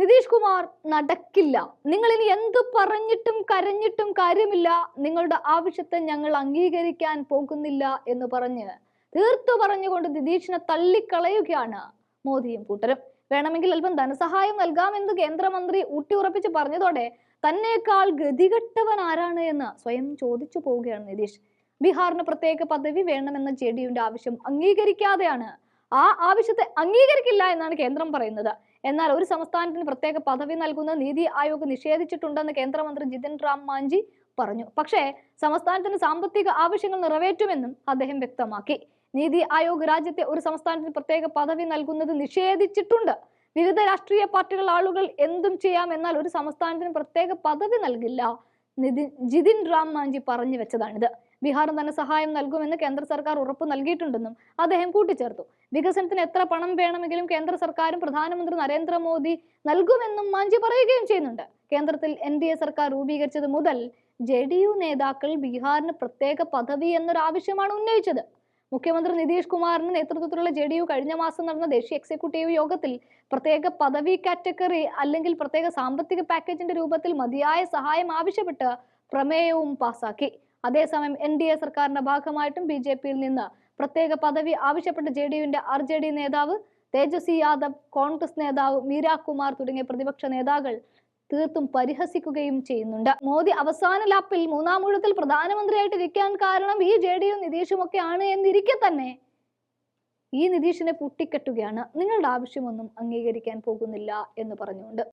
നിതീഷ് കുമാർ നടക്കില്ല. നിങ്ങൾ ഇനി എന്ത് പറഞ്ഞിട്ടും കരഞ്ഞിട്ടും കാര്യമില്ല. നിങ്ങളുടെ ആവശ്യത്തെ ഞങ്ങൾ അംഗീകരിക്കാൻ പോകുന്നില്ല എന്ന് പറഞ്ഞ് തീർത്തു പറഞ്ഞുകൊണ്ട് നിതീഷിനെ തള്ളിക്കളയുകയാണ് മോദിയും കൂട്ടരും. വേണമെങ്കിൽ അല്പം ധനസഹായം നൽകാമെന്ന് കേന്ദ്രമന്ത്രി ഊട്ടിയുറപ്പിച്ച് പറഞ്ഞതോടെ തന്നെക്കാൾ ഗതികെട്ടവൻ ആരാണ് എന്ന് സ്വയം ചോദിച്ചു പോവുകയാണ് നിതീഷ്. ബീഹാറിന് പ്രത്യേക പദവി വേണമെന്ന ജെ ഡിയുടെ ആവശ്യം അംഗീകരിക്കാതെയാണ് ആ ആവശ്യത്തെ അംഗീകരിക്കില്ല എന്നാണ് കേന്ദ്രം പറയുന്നത്. എന്നാൽ ഒരു സംസ്ഥാനത്തിന് പ്രത്യേക പദവി നൽകുന്ന നീതി ആയോഗ് നിഷേധിച്ചിട്ടുണ്ടെന്ന് കേന്ദ്രമന്ത്രി ജിതിൻ റാം മാഞ്ചി പറഞ്ഞു. പക്ഷേ സംസ്ഥാനത്തിന് സാമ്പത്തിക ആവശ്യങ്ങൾ നിറവേറ്റുമെന്നും അദ്ദേഹം വ്യക്തമാക്കി. നീതി ആയോഗ് രാജ്യത്തെ ഒരു സംസ്ഥാനത്തിന് പ്രത്യേക പദവി നൽകുന്നത് നിഷേധിച്ചിട്ടുണ്ട്. വിവിധ രാഷ്ട്രീയ പാർട്ടികൾ ആളുകൾ എന്തും ചെയ്യാം എന്നാൽ ഒരു സംസ്ഥാനത്തിന് പ്രത്യേക പദവി നൽകില്ല ജിതിൻ റാം മാഞ്ചി പറഞ്ഞു വെച്ചതാണിത്. ബീഹാറിന് ധനസഹായം നൽകുമെന്ന് കേന്ദ്ര സർക്കാർ ഉറപ്പ് നൽകിയിട്ടുണ്ടെന്നും അദ്ദേഹം കൂട്ടിച്ചേർത്തു. വികസനത്തിന് എത്ര പണം വേണമെങ്കിലും കേന്ദ്ര സർക്കാരും പ്രധാനമന്ത്രി നരേന്ദ്രമോദി നൽകുമെന്നും മാഞ്ചി പറയുകയും ചെയ്യുന്നുണ്ട്. കേന്ദ്രത്തിൽ എൻ ഡി എ സർക്കാർ രൂപീകരിച്ചത് മുതൽ ജെ ഡി യു നേതാക്കൾ ബീഹാറിന് പ്രത്യേക പദവി എന്നൊരു ആവശ്യമാണ് ഉന്നയിച്ചത്. മുഖ്യമന്ത്രി നിതീഷ് കുമാറിന്റെ നേതൃത്വത്തിലുള്ള ജെ ഡി യു കഴിഞ്ഞ മാസം നടന്ന ദേശീയ എക്സിക്യൂട്ടീവ് യോഗത്തിൽ പ്രത്യേക പദവി കാറ്റഗറി അല്ലെങ്കിൽ പ്രത്യേക സാമ്പത്തിക പാക്കേജിന്റെ രൂപത്തിൽ മതിയായ സഹായം ആവശ്യപ്പെട്ട് പ്രമേയവും പാസാക്കി. അതേസമയം എൻ ഡി എ സർക്കാരിന്റെ ഭാഗമായിട്ടും ബി ജെ പിയിൽ നിന്ന് പ്രത്യേക പദവി ആവശ്യപ്പെട്ട ജെ ഡി യുവിന്റെ ആർ ജെ ഡി നേതാവ് തേജസ്വി യാദവ് കോൺഗ്രസ് നേതാവ് മീരാകുമാർ തുടങ്ങിയ പ്രതിപക്ഷ നേതാക്കൾ തീർത്തും പരിഹസിക്കുകയും ചെയ്യുന്നുണ്ട്. മോദി അവസാന ലാപ്പിൽ മൂന്നാം ഊഴത്തിൽ പ്രധാനമന്ത്രിയായിട്ട് ഇരിക്കാൻ കാരണം ഈ ജെ ഡി യു നിതീഷും ഒക്കെ ആണ് എന്നിരിക്കെ തന്നെ ഈ നിതീഷിനെ പൊട്ടിക്കെട്ടുകയാണ്. നിങ്ങളുടെ ആവശ്യമൊന്നും അംഗീകരിക്കാൻ പോകുന്നില്ല എന്ന് പറഞ്ഞുകൊണ്ട്.